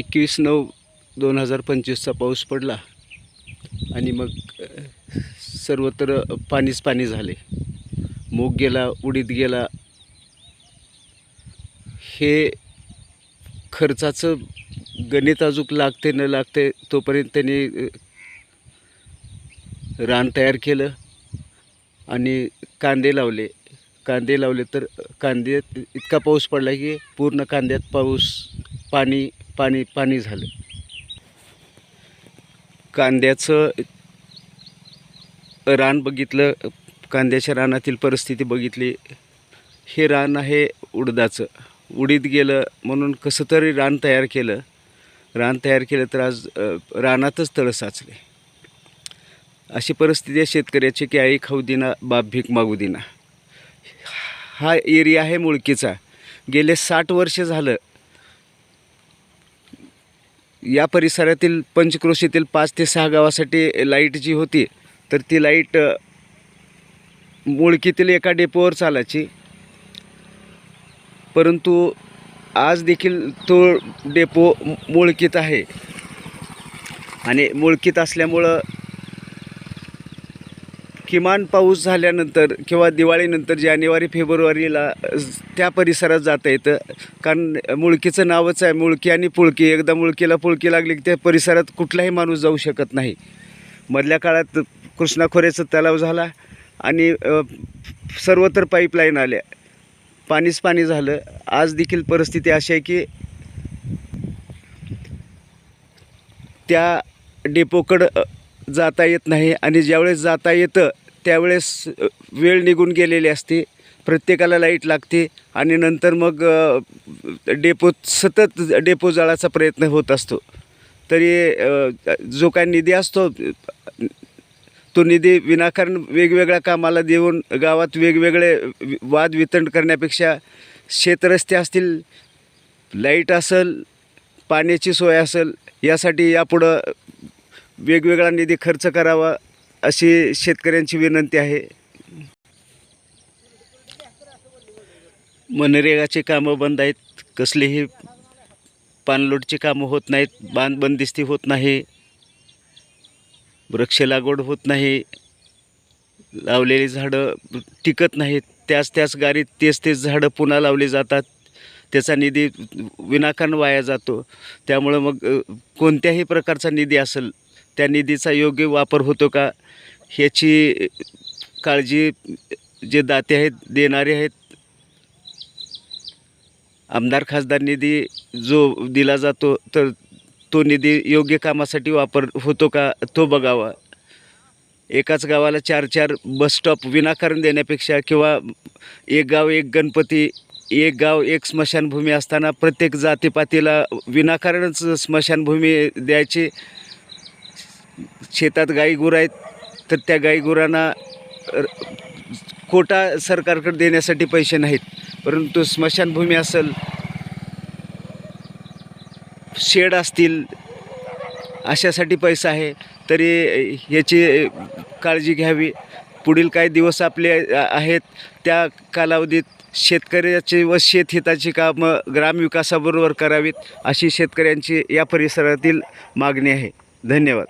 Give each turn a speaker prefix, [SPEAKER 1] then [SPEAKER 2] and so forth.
[SPEAKER 1] एकवीस नऊ दोन हजार पंचवीसचा पाऊस पडला आणि मग सर्वत्र पाणीच पाणी झाले. मूग गेला उडीद गेला. हे खर्चाचं गणित अजूक लागते न लागते तोपर्यंत त्यांनी रान तयार केलं आणि कांदे लावले. कांदे लावले तर कांद्यात इतका पाऊस पडला की पूर्ण कांद्यात पाऊस पाणी पाणी पाणी झालं. कांद्याचं रान बघितलं कांद्याच्या रानातील परिस्थिती बघितली. हे रान आहे उडदाचं. उडीत गेलं म्हणून कसं तरी रान तयार केलं. रान तयार केलं तर आज रानातच तळ साचले. अशी परिस्थिती आहे शेतकऱ्याची की आई खाऊ दिना बाप भीक मागू दिना हा एरिया आहे मुळकीचा. गेले साठ वर्ष झालं या परिसरातील पंचक्रोशीतील पाच ते सहा गावासाठी लाइट जी होती तर ती लाइट मुळकीतील एका डेपोवर चालायची. परंतु आज देखील तो डेपो मुळकीत आहे. आणि मुळकीत असल्यामुळं किमान पाऊस झाल्यानंतर किंवा दिवाळीनंतर जानेवारी फेब्रुवारीला त्या परिसरात जाता येतं. कारण मुळकीचं नावच आहे मुळकी आणि पुळकी. एकदा मुळकीला पुळकी लागली की त्या परिसरात कुठलाही माणूस जाऊ शकत नाही. मधल्या काळात कृष्णाखोऱ्याचा तलाव झाला आणि सर्वत्र पाईपलाईन आल्या. पाणीच पाणी झालं. आज देखील परिस्थिती अशी आहे की त्या डेपोकडं जाता येत नाही आणि ज्यावेळेस जाता येतं त्यावेळेस वेळ निघून गेलेली असते. प्रत्येकाला लाइट लागते आणि नंतर मग डेपो सतत डेपो जाळाचा प्रयत्न होत असतो. तरी जो काय निधी असतो तो निधी विनाकारण वेगवेगळ्या कामाला देऊन गावात वेगवेगळे वि- वाद वितरण करण्यापेक्षा शेतरस्ते असतील लाइट असेल पाण्याची सोय असेल यासाठी यापुढं वेगवेगळा निधी खर्च करावा अशी शेतकऱ्यांची विनंती आहे. मनरेगाची कामं बंद आहेत. कसलीही पाणलोटची कामं होत नाहीत. बांध बंदिस्ती होत नाही. वृक्ष लागवड होत नाही. लावलेली झाडं टिकत नाहीत. त्याच त्याच गाडीत तेच तेच झाडं पुन्हा लावली जातात. त्याचा निधी विनाकारण वाया जातो. त्यामुळं मग कोणत्याही प्रकारचा निधी असेल त्या निधीचा योग्य वापर होतो का? ह्याची काळजी जे दाते आहेत देणारे आहेत आमदार खासदार निधी जो दिला जातो तर तो निधी योग्य कामासाठी वापर होतो का? तो बघावा. एकाच गावाला चार चार बसस्टॉप विनाकारण देण्यापेक्षा किंवा एक गाव एक गणपती एक गाव एक स्मशानभूमी असताना प्रत्येक जातीपातीला विनाकारणच स्मशानभूमी द्यायची शेतात गाईगुर आहेत तर त्या गाई गुरांना कोटा सरकारकडे देण्यासाठी पैसे नाहीत. परंतु स्मशानभूमी असेल शेड असतील अशासाठी पैसा आहे तरी याची काळजी घ्यावी. पुढील काही दिवस आपले आहेत त्या कालावधीत शेतकऱ्याचे व शेतहिताची कामं ग्रामविकासाबरोबर करावीत अशी शेतकऱ्यांची या परिसरातील मागणी आहे. धन्यवाद.